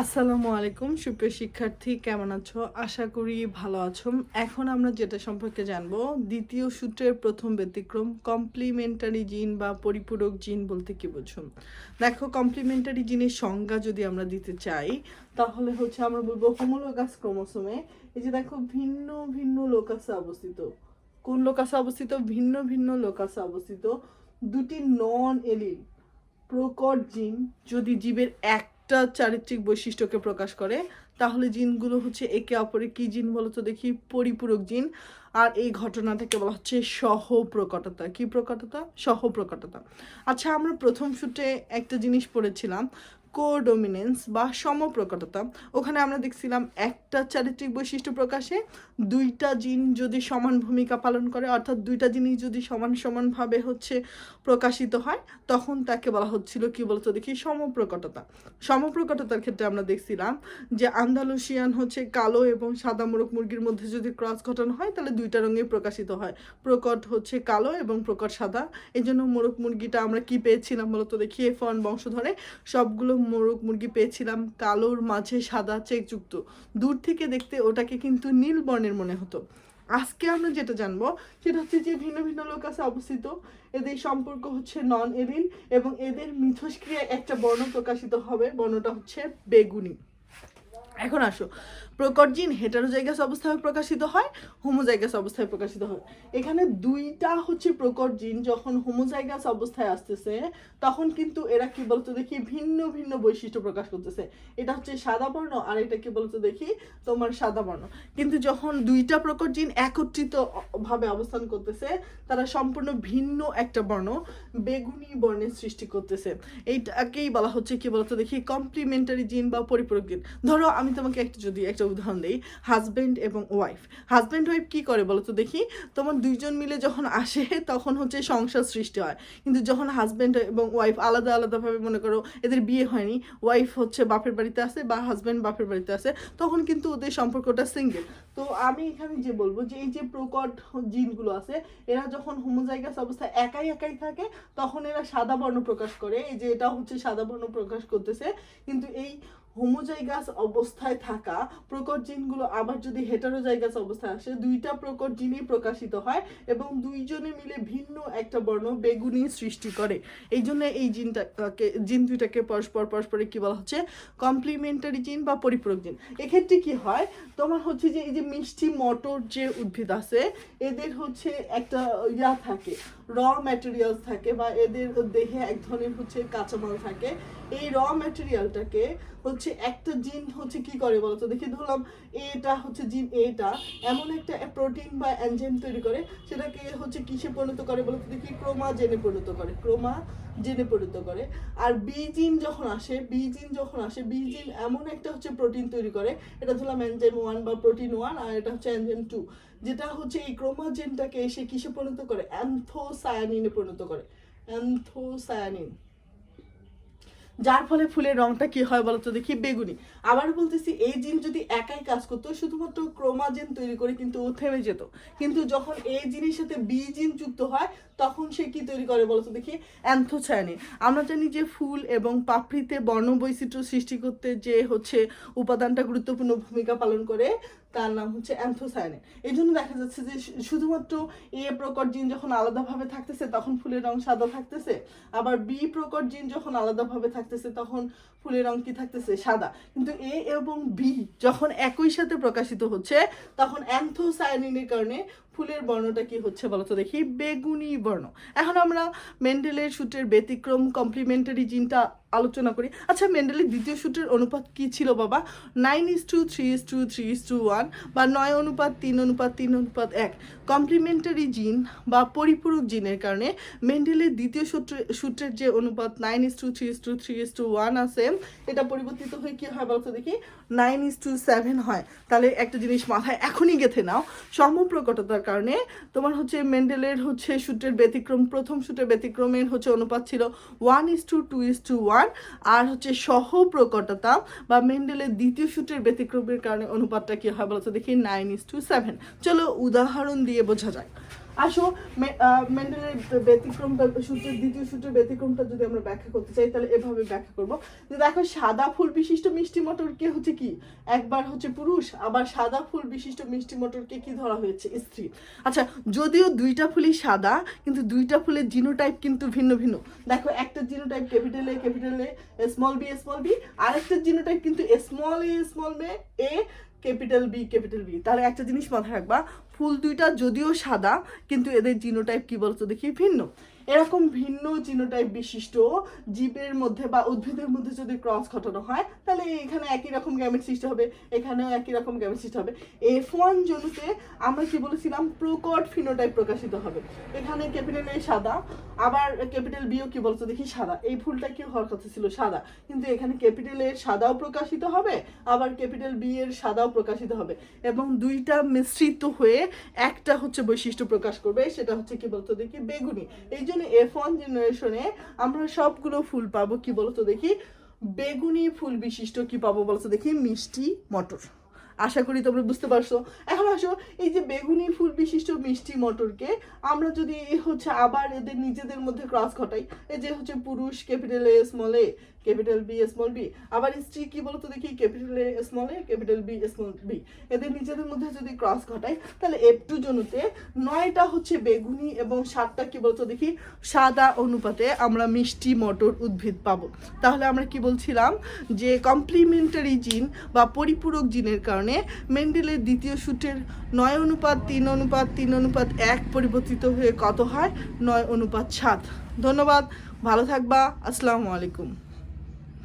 আসসালামু আলাইকুম, সুপ্রিয় শিক্ষার্থী, কেমন আছো? আশা করি ভালো আছো। এখন আমরা যেটা সম্পর্কে জানব, দ্বিতীয় সূত্রের প্রথম ব্যতিক্রম কমপ্লিমেন্টারি জিন বা পরিপূরক জিন বলতে কি বুঝো? দেখো কমপ্লিমেন্টারি জিনের সংজ্ঞা যদি আমরা দিতে চাই, তাহলে হচ্ছে আমরা বলব হোমোলোগাস ক্রোমোসোমে এই যে দেখো, ভিন্ন ভিন্ন লোকাসে অবস্থিত। কোন লোকাসে অবস্থিত? ভিন্ন ভিন্ন লোকাসে অবস্থিত। দুটি নন এলিল প্রকট জিন যদি জীবের একটা চারিত্রিক বৈশিষ্ট্যকে প্রকাশ করে। তাহলে জিনগুলো হচ্ছে একে অপরে কি জিন বলতো? দেখি, পরিপূরক জিন। আর এই ঘটনাটাকে বলা হচ্ছে সহ সহপ্রকটতা। কি প্রকটতা? সহপ্রকটতা। আচ্ছা আমরা প্রথম শুটে একটা জিনিস পড়েছিলাম। কোডোমিনেন্স বা সমপ্রকটতা, ওখানে আমরা দেখছিলাম একটা চারিত্রিক বৈশিষ্ট্য প্রকাশে দুইটা জিন যদি সমান ভূমিকা পালন করে, অর্থাৎ দুইটা জিনিস যদি সমান সমানভাবে হচ্ছে প্রকাশিত হয়, তখন তাকে বলা হচ্ছিল কি বলতো দেখি সমপ্রকটতা। সমপ্রকটতার ক্ষেত্রে আমরা দেখছিলাম যে আন্দালুসিয়ান হচ্ছে কালো এবং সাদা মোরগ মুরগির মধ্যে যদি ক্রস ঘটনা হয়, তাহলে দুইটা রঙে প্রকাশিত হয়। প্রকট হচ্ছে কালো এবং প্রকট সাদা। এই জন্য মোরগ মুরগিটা আমরা কি পেয়েছিলাম বলতো দেখি এফ বংশধরে সবগুলো মোরগ মুরগি পেয়েছিলাম, কালোর মাঝে সাদা চেকযুক্ত দূর থেকে দেখতে ওটাকে কিন্তু নীল বর্ণের মনে হতো। আজকে আমরা যেটা জানব, সেটা হচ্ছে যে ভিন্ন ভিন্ন লোক আছে অবস্থিত। এদের সম্পর্ক হচ্ছে নন এরিন এবং এদের মিথস্ক্রিয়ায় একটা বর্ণ প্রকাশিত হবে। বর্ণটা হচ্ছে বেগুনি। এখন আসো। প্রকট জিন হেটারোজাইগাস অবস্থায় প্রকাশিত হয় হোমোজাইগাস অবস্থায় প্রকাশিত হয়। এখানে দুইটা হচ্ছে প্রকট জিন যখন হোমোজাইগাস অবস্থায় আসতেছে, তখন কিন্তু এরা কি বলতো দেখি ভিন্ন ভিন্ন বৈশিষ্ট্য প্রকাশ করতেছে। এটা হচ্ছে সাদা বর্ণ, আর এটা কি বলতো দেখি তোমার সাদা বর্ণ। কিন্তু যখন দুইটা প্রকটজিন একত্রিত ভাবে অবস্থান করতেছে, তারা সম্পূর্ণ ভিন্ন একটা বর্ণ, বেগুনি বর্ণের সৃষ্টি করতেছে। এইটাকেই বলা হচ্ছে কি বলতো দেখি কমপ্লিমেন্টারি জিন বা পরিপূরক জিন ধরো আমি তোমাকে একটা যদি একটা উদাহরণ দিই হাজব্যান্ড এবং ওয়াইফ হাজব্যান্ড ওয়াইফ কি করে বলো তো দেখি? তোমার দুইজন মিলে যখন আসে, তখন হচ্ছে সংসার সৃষ্টি হয়। কিন্তু যখন হাজব্যান্ড এবং ওয়াইফ আলাদা আলাদাভাবে মনে করো এদের বিয়ে হয়নি ওয়াইফ হচ্ছে বাপের বাড়িতে আসে বা হাজব্যান্ড বাপের বাড়িতে আসে তখন কিন্তু ওদের সম্পর্কটা সিঙ্গেল তো আমি এখানে যে বলব যে এই যে প্রকট জিনগুলো আছে, এরা যখন হোমোজাইগাস অবস্থায় একাই একাই থাকে, তখন এরা সাদা বর্ণ প্রকাশ করে। এই যে এটা হচ্ছে সাদা বর্ণ প্রকাশ করতেছে। কিন্তু এই হোমোজাইগাস অবস্থায় থাকা প্রকট জিনগুলো আবার যদি হেটারোজাইগাস অবস্থায় আসে, দুইটা প্রকট জিনই প্রকাশিত হয় এবং দুইজনে মিলে ভিন্ন একটা বর্ণ বেগুনি সৃষ্টি করে। এই জন্য এই জিনটাকে, জিন দুইটাকে পরস্পর, পরস্পরে কি বলা হচ্ছে? কমপ্লিমেন্টারি জিন বা পরিপূরক জিন এক্ষেত্রে কি হয়? তোমার হচ্ছে যে এই যে মিষ্টি মটর যে উদ্ভিদ আছে, এদের হচ্ছে একটা ইয়া থাকে। র ম্যাটেরিয়ালস থাকে বা এদের দেহে এক ধরনের হচ্ছে কাঁচামাল থাকে। এই র ম্যাটেরিয়ালটাকে হচ্ছে একটা জিন হচ্ছে কি করে বলতো দেখি ধরলাম এটা হচ্ছে জিন এটা। এমন একটা প্রোটিন বা এনজাইম তৈরি করে, সেটাকে হচ্ছে কিসে পরিণত করে বলতো দেখি ক্রোমা জেনে পরিণত করে ক্রোমা জেনে পরিণত করে। আর বি জিন যখন আসে বি জিন যখন আসে বি জিন এমন একটা হচ্ছে প্রোটিন তৈরি করে, এটা ধরলাম এনজাইম ওয়ান বা প্রোটিন ওয়ান আর এটা হচ্ছে এনজাইম টু যেটা হচ্ছে এই ক্রোমাজেনটাকে এসে কিসে পরিণত করে? অ্যান্থোসায়ানিনে পরিণত করে। অ্যান্থোসায়ানিন। যার ফলে ফুলের রংটা কি হয় বলতো দেখি, বেগুনি। আবার বলতেছি, এই জিন যদি একাই কাজ করতো, শুধুমাত্র ক্রোমাজেন তৈরি করে কিন্তু ও থেমে যেত। কিন্তু যখন এই জিনের সাথে বি জিন যুক্ত হয়, তখন সে কি তৈরি করে বলতো দেখি? অ্যান্থোছায়ানিন আমরা জানি যে ফুল এবং পাপড়িতে বর্ণ বৈচিত্র্য সৃষ্টি করতে যে হচ্ছে উপাদানটা গুরুত্বপূর্ণ ভূমিকা পালন করে তার নাম হচ্ছে অ্যান্থোসায়ানিন এই জন্য দেখা যাচ্ছে যে শুধুমাত্র এ প্রকট জিন যখন আলাদাভাবে থাকতেছে, তখন ফুলের রং সাদা থাকতেছে। আবার বি প্রকট জিন যখন আলাদাভাবে থাকতেছে, তখন ফুলের রং কি থাকতেছে? সাদা। কিন্তু এ এবং বি যখন একই সাথে প্রকাশিত হচ্ছে, তখন অ্যান্থোসায়ানিনের কারণে ফুলের বর্ণটা কি হচ্ছে বলতো দেখি? বেগুনি বর্ণ। এখন আমরা মেন্ডেলের সূত্রের ব্যতিক্রম কমপ্লিমেন্টারি জিনটা আলোচনা করি। আচ্ছা মেন্ডেলের দ্বিতীয় সূত্রের অনুপাত কি ছিল বাবা? Nine is to three is to three is to one বা নয় অনুপাত, তিন অনুপাত তিন অনুপাত, এক। কমপ্লিমেন্টারি জিন বা পরিপূরক জিনের কারণে মেন্ডেলের দ্বিতীয় সূত্রে, সূত্রের যে অনুপাত nine is to three is to three is to one আছে, এটা পরিবর্তিত হয়ে কী হয় বলতো দেখি? নাইন ইস টু সেভেন হয়। তাহলে একটা জিনিস মাথায় এখনই গেথে নাও। সমপ্রকটতার কারণে তোমার হচ্ছে মেন্ডেলের হচ্ছে সূত্রের ব্যতিক্রম, প্রথম সূত্রের ব্যতিক্রমের হচ্ছে অনুপাত ছিল one is to two is to one আর হচ্ছে সহ প্রকটতা বা মেন্ডেলের দ্বিতীয় সূত্রের ব্যতিক্রমের কারণে অনুপাতটা কী হয় বলতো দেখি নাইন ইস টু সেভেন চলো উদাহরণ দিয়ে বোঝা যায় আসো মেন্ডেলের ব্যতিক্রম বা- সূত্রের দ্বিতীয় সূত্রের ব্যতিক্রমটা যদি আমরা ব্যাখ্যা করতে চাই, তাহলে এভাবে ব্যাখ্যা করব। যে দেখো, সাদা ফুল বিশিষ্ট মিষ্টি মটরকে হচ্ছে কি? একবার হচ্ছে পুরুষ, আবার সাদা ফুল বিশিষ্ট মিষ্টি মটরকে কি ধরা হয়েছে? স্ত্রী। আচ্ছা যদিও দুইটা ফুলই সাদা, কিন্তু দুইটা ফুলের জিনোটাইপ কিন্তু ভিন্ন ভিন্ন। দেখো, একটা genotype capital A capital A small B small B আরেকটা জিনোটাইপ কিন্তু small A small A capital B capital B তাহলে একটা জিনিস মাথায় রাখবা, ফুল দুইটা যদিও সাদা, কিন্তু এদের জিনোটাইপ কি বলতো দেখি? ভিন্ন। এরকম ভিন্ন জিনোটাইপ বিশিষ্ট জীবের মধ্যে বা উদ্ভিদের মধ্যে যদি ক্রস ঘটানো হয়, তাহলে এখানে একই রকম গ্যামেট সৃষ্টি হবে, এখানেও একই রকম গ্যামেট সৃষ্টি হবে। এফ ওয়ান জনুতে আমরা কি বলেছিলাম? প্রকট ফিনোটাইপ প্রকাশিত হবে। এখানে ক্যাপিটাল এ সাদা, আবার ক্যাপিটাল বিও কি বলতো? দেখি সাদা। এই ফুলটা কি হওয়ার কথা ছিল, সাদা। কিন্তু এখানে ক্যাপিটাল এর সাদাও প্রকাশিত হবে, আবার ক্যাপিটাল বি এর সাদাও প্রকাশিত হবে। এবং দুইটা মিশ্রিত হয়ে একটা হচ্ছে বৈশিষ্ট্য প্রকাশ করবে, সেটা হচ্ছে কি বলতো? দেখি বেগুনি। এই জন্য এফ ওয়ান জেনারেশনে আমরা সবগুলো ফুল পাবো কি বলতো দেখি? বেগুনি ফুল বিশিষ্ট কি পাবো বলতো দেখি? মিষ্টি মটর। আশা করি তোমরা বুঝতে পারছ। এখন আসো, এই যে বেগুনি ফুল বিশিষ্ট মিষ্টি মটরকে আমরা যদি হচ্ছে আবার এদের নিজেদের মধ্যে ক্রস ঘটাই, এই যে হচ্ছে পুরুষ capital A small capital B small B আবার স্ত্রী কি বলতো দেখি? Capital A small A capital B small B এদের নিজেদের মধ্যে যদি ক্রস ঘটাই তাহলে এফ টু জনুতে নয়টা হচ্ছে বেগুনি এবং সাতটা কি বলতো দেখি? সাদা অনুপাতে আমরা মিষ্টি মটর উদ্ভিদ পাবো। তাহলে আমরা কি বলছিলাম? যে কমপ্লিমেন্টারি জিন বা পরিপূরক জিনের কারণে মেন্ডেলের দ্বিতীয় সূত্রের নয় অনুপাত, তিন অনুপাত তিন অনুপাত এক পরিবর্তিত হয়ে কত হয়? নয় অনুপাত সাত। ধন্যবাদ, ভালো থাকবা, আসসালামু আলাইকুম।